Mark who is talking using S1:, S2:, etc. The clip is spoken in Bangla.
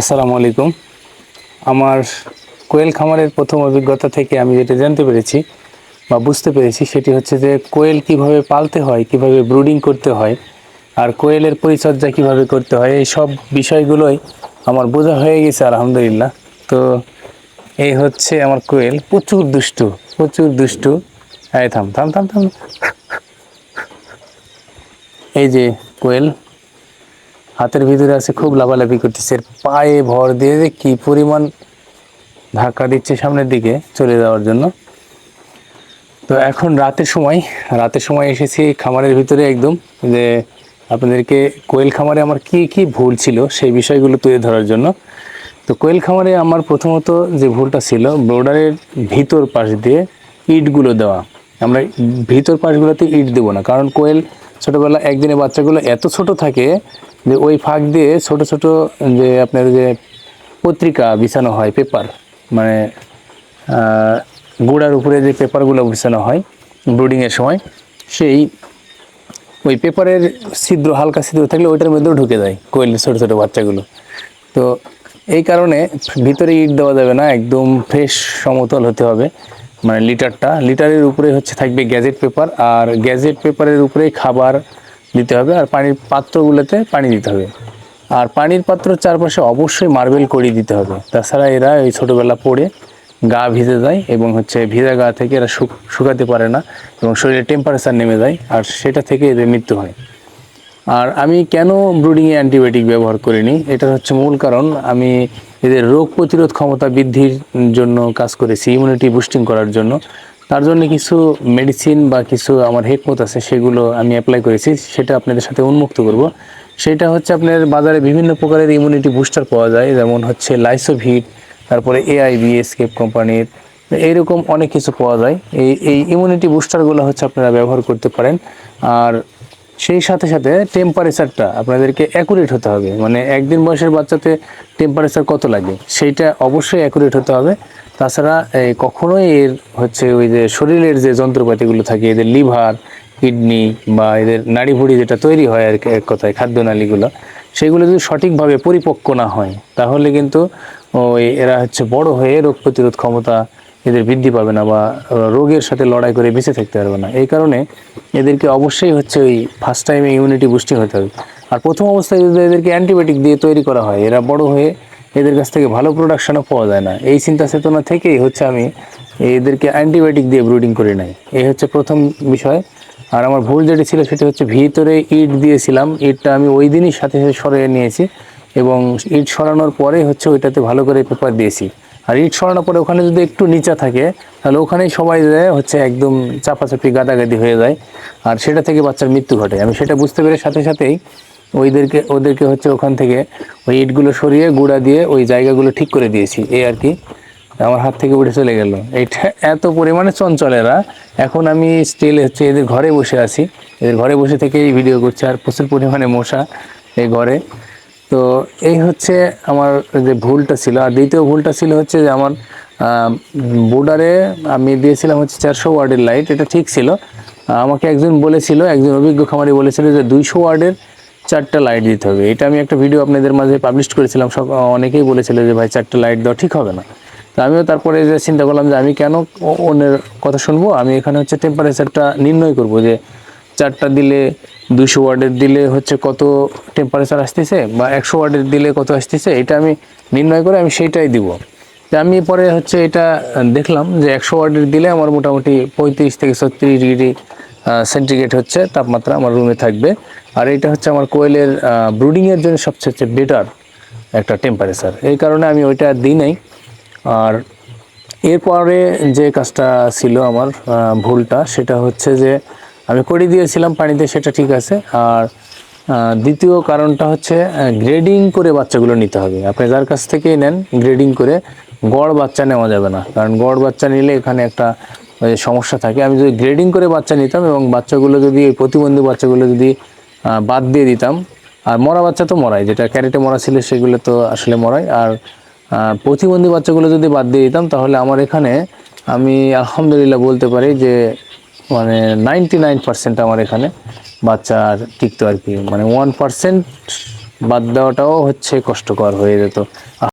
S1: আসসালামু আলাইকুম। আমার কোয়েল খামারের প্রথম অভিজ্ঞতা থেকে আমি যেটা জানতে পেরেছি বা বুঝতে পেরেছি সেটি হচ্ছে যে কোয়েল কীভাবে পালতে হয়, কীভাবে ব্রুডিং করতে হয়, আর কোয়েলের পরিচর্যা কীভাবে করতে হয়, এই সব বিষয়গুলোই আমার বোঝা হয়ে গেছে, আলহামদুলিল্লাহ। তো এই হচ্ছে আমার কোয়েল, প্রচুর দুষ্টু প্রচুর দুষ্টু। এই থাম থাম থাম থাম। এই যে কোয়েল হাতের ভিতরে আছে খুব লাভালাভি করতেছে। পায়ে ভর দিয়ে যে কি পরিমাণ ধাক্কা দিচ্ছে সামনের দিকে চলে যাওয়ার জন্য। তো এখন রাতের সময় রাতের সময় এসেছি খামারের ভিতরে একদম যে আপনাদেরকে কোয়েল খামারে আমার কি কি ভুল ছিল সেই বিষয়গুলো তুলে ধরার জন্য। তো কোয়েল খামারে আমার প্রথমত যে ভুলটা ছিল, ব্রোডারের ভিতর পাশ দিয়ে ইটগুলো দেওয়া। আমরা ভিতর পাশগুলোতে ইট দেবো না, কারণ কোয়েল ছোটোবেলা একদিনে বাচ্চাগুলো এত ছোট থাকে যে ওই ফাঁক দিয়ে ছোট ছোট যে আপনার যে পত্রিকা বিছানো হয় পেপার মানে গোড়ার উপরে যে পেপারগুলো বিছানো হয় ব্রুডিংয়ের সময়, সেই ওই পেপারের ছিদ্র, হালকা ছিদ্র থাকলে ওইটার মধ্যেও ঢুকে যায় কোয়েলের ছোটো ছোটো বাচ্চাগুলো। তো এই কারণে ভিতরে ইট দেওয়া যাবে না, একদম ফ্রেশ সমতল হতে হবে মানে লিটারটা লিটারের উপরে হচ্ছে থাকবে গ্যাজেট পেপার আর গ্যাজেট পেপারের উপরে খাবার দিতে হবে আর পানির পাত্রগুলোতে পানি দিতে হবে। আর পানির পাত্র চারপাশে অবশ্যই মার্বেল করিয়ে দিতে হবে। তাছাড়া এরা এই ছোটোবেলা পড়ে গা ভিজে যায় এবং হচ্ছে ভিজা গা থেকে এরা শুকাতে পারে না এবং শরীরে টেম্পারেচার নেমে যায় আর সেটা থেকে এদের মৃত্যু হয়। আর আমি কেন ব্রুডিংয়ে অ্যান্টিবায়োটিক ব্যবহার করিনি? এটা হচ্ছে মূল কারণ, আমি এদের রোগ প্রতিরোধ ক্ষমতা বৃদ্ধির জন্য কাজ করেছি ইমিউনিটি বুস্টিং করার জন্য। তার জন্য কিছু মেডিসিন বা কিছু আমার হেকমত আছে, সেগুলো আমি অ্যাপ্লাই করেছি, সেটা আপনাদের সাথে উন্মুক্ত করব। সেটা হচ্ছে আপনার বাজারে বিভিন্ন প্রকারের ইমিউনিটি বুস্টার পাওয়া যায়, যেমন হচ্ছে লাইসোভিট তারপরে এআইবি এসকেপ কোম্পানির এইরকম অনেক কিছু পাওয়া যায়। এই এই ইমিউনিটি বুস্টারগুলো হচ্ছে আপনারা ব্যবহার করতে পারেন। আর সেই সাথে সাথে টেম্পারেচারটা আপনাদেরকে অ্যাকুরেট হতে হবে। মানে একদিন বয়সের বাচ্চাতে টেম্পারেচার কত লাগে? সেইটা অবশ্যই অ্যাকুরেট হতে হবে। তাছাড়া কখনোই এর হচ্ছে ওই যে শরীরের যে যন্ত্রপাতিগুলো থাকে, এদের লিভার, কিডনি বা এদের নাড়ি ভুড়ি যেটা তৈরি হয় আর এক কথায় খাদ্যনালীগুলো, সেগুলো যদি সঠিকভাবে পরিপক্ক না হয়, তাহলে কিন্তু ওই এরা হচ্ছে বড় হয়ে রোগ প্রতিরোধ ক্ষমতা এদের বৃদ্ধি পাবে না বা রোগের সাথে লড়াই করে বেঁচে থাকতে পারবে না। এই কারণে এদেরকে অবশ্যই হচ্ছে ওই ফার্স্ট টাইমে ইমিউনিটি বুস্টিং হতে হবে। আর প্রথম অবস্থায় যদি এদেরকে অ্যান্টিবায়োটিক দিয়ে তৈরি করা হয়, এরা বড় হয়ে এদের কাছ থেকে ভালো প্রোডাকশনও পাওয়া যায় না। এই চিন্তা চেতনা থেকেই হচ্ছে আমি এদেরকে অ্যান্টিবায়োটিক দিয়ে ব্রুডিং করে নাই। এই হচ্ছে প্রথম বিষয়। আর আমার ভুল যেটি ছিল সেটা হচ্ছে ভিতরে ইট দিয়েছিলাম। ইটটা আমি ওই দিনই সাথে সাথে সরিয়ে নিয়েছি এবং ইট সরানোর পরে হচ্ছে ওইটাতে ভালো করে পেপার দিয়েছি। আর ইট সরানোর পরে ওখানে যদি একটু নিচা থাকে, তাহলে ওখানেই সবাই যায় হচ্ছে একদম চাপাচাপি গাদাগাদি হয়ে যায়। আর সেটা থেকে বাচ্চার মৃত্যু ঘটে। আমি সেটা বুঝতে পেরে সাথে সাথেই ওইদেরকে, ওদেরকে হচ্ছে ওখান থেকে ওই ইটগুলো সরিয়ে গুঁড়া দিয়ে ওই জায়গাগুলো ঠিক করে দিয়েছি, এই আর কি। আমার হাত থেকে উঠে চলে গেল। এটা এত পরিমাণে চঞ্চল এরা। এখন আমি স্টিল হচ্ছে এদের ঘরে বসে আছি। এদের ঘরে বসে থেকেই ভিডিও করছি, আর প্রচুর পরিমাণে মশা এই ঘরে। তো এই হচ্ছে আমার যে ভুলটা ছিল, আর দ্বিতীয় ভুলটা ছিল হচ্ছে যে আমার বোর্ডারে আমি দিয়েছিলাম হচ্ছে চারশো ওয়ার্ডের লাইট এটা ঠিক ছিল। আমাকে একজন বলেছিল, একজন অভিজ্ঞ খামারি বলেছিল যে দুইশো ওয়ার্ডের চারটা লাইট দিতে হবে। এটা আমি একটা ভিডিও আপনাদের মাঝে পাবলিশ করেছিলাম, সব অনেকেই বলেছিল যে, ভাই, চারটা লাইট দেওয়া ঠিক হবে না। তো আমিও তারপরে যে চিন্তা করলাম যে, আমি কেন অন্যের কথা শুনব? আমি এখানে হচ্ছে টেম্পারেচারটা নির্ণয় করব যে, চারটা দিলে দুশো ওয়ার্ডের দিলে হচ্ছে কত টেম্পারেচার আসতেছে বা একশো ওয়ার্ডের দিলে কত আসতেছে? এটা আমি নির্ণয় করে আমি সেইটাই দিব। আমি পরে হচ্ছে এটা দেখলাম যে, একশো ওয়ার্ডের দিলে আমার মোটামুটি পঁয়ত্রিশ থেকে ছত্রিশ ডিগ্রি সেন্টিগ্রেড হচ্ছে, তাপমাত্রা আমার রুমে থাকবে। আর এটা হচ্ছে আমার কোয়েলের ব্রুডিংয়ের জন্য সবচেয়ে বেটার একটা টেম্পারেচার এই কারণে আমি ওইটা দিই নাই। আর এরপরে যে কাজটা ছিল আমার ভুলটা, সেটা হচ্ছে যে আমি করে দিয়েছিলাম পানিতে, সেটা ঠিক আছে। আর দ্বিতীয় কারণটা হচ্ছে গ্রেডিং করে বাচ্চাগুলো নিতে হবে। আপনি যার কাছ থেকেই নেন গ্রেডিং করে, গড় বাচ্চা নেওয়া যাবে না। কারণ গড় বাচ্চা নিলে এখানে একটা সমস্যা থাকে। আমি যদি গ্রেডিং করে বাচ্চা নিতাম এবং বাচ্চাগুলো যদি, এই প্রতিবন্ধী বাচ্চাগুলো যদি বাদ দিয়ে দিতাম, আর মরা বাচ্চা তো মরাই, যেটা ক্যারেটে মরা ছিল সেগুলো তো আসলে মরাই। আর প্রতিবন্ধী বাচ্চাগুলো যদি বাদ দিয়ে দিতাম, তাহলে আমার এখানে আমি আলহামদুলিল্লাহ বলতে পারি যে মানে নাইনটি নাইন পার্সেন্ট আমার এখানে বাচ্চার টিকতো আর কি। মানে ওয়ান পার্সেন্ট বাদ দেওয়াটাও হচ্ছে কষ্টকর হয়ে যেত।